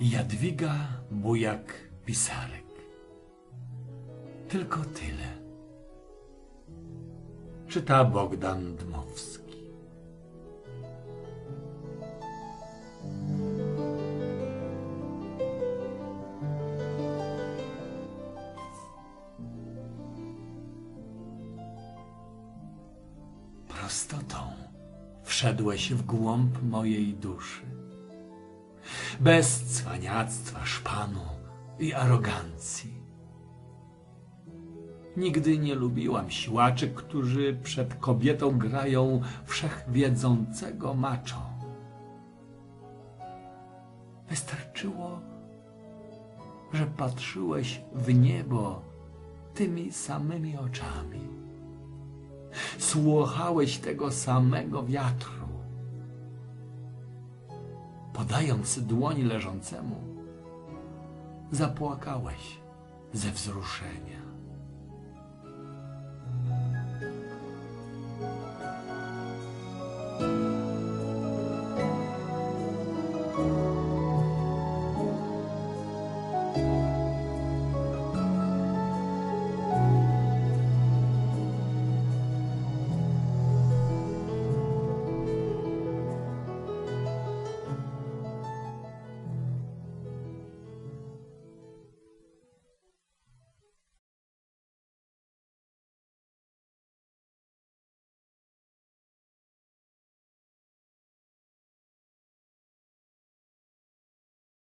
Jadwiga Bujak-Pisarek. Tylko tyle. Czyta Bogdan Dmowski. Prostotą wszedłeś w głąb mojej duszy. Bez cwaniactwa, szpanu i arogancji. Nigdy nie lubiłam siłaczy, którzy przed kobietą grają wszechwiedzącego maczo. Wystarczyło, że patrzyłeś w niebo tymi samymi oczami. Słuchałeś tego samego wiatru. Podając dłoń leżącemu, zapłakałeś ze wzruszenia.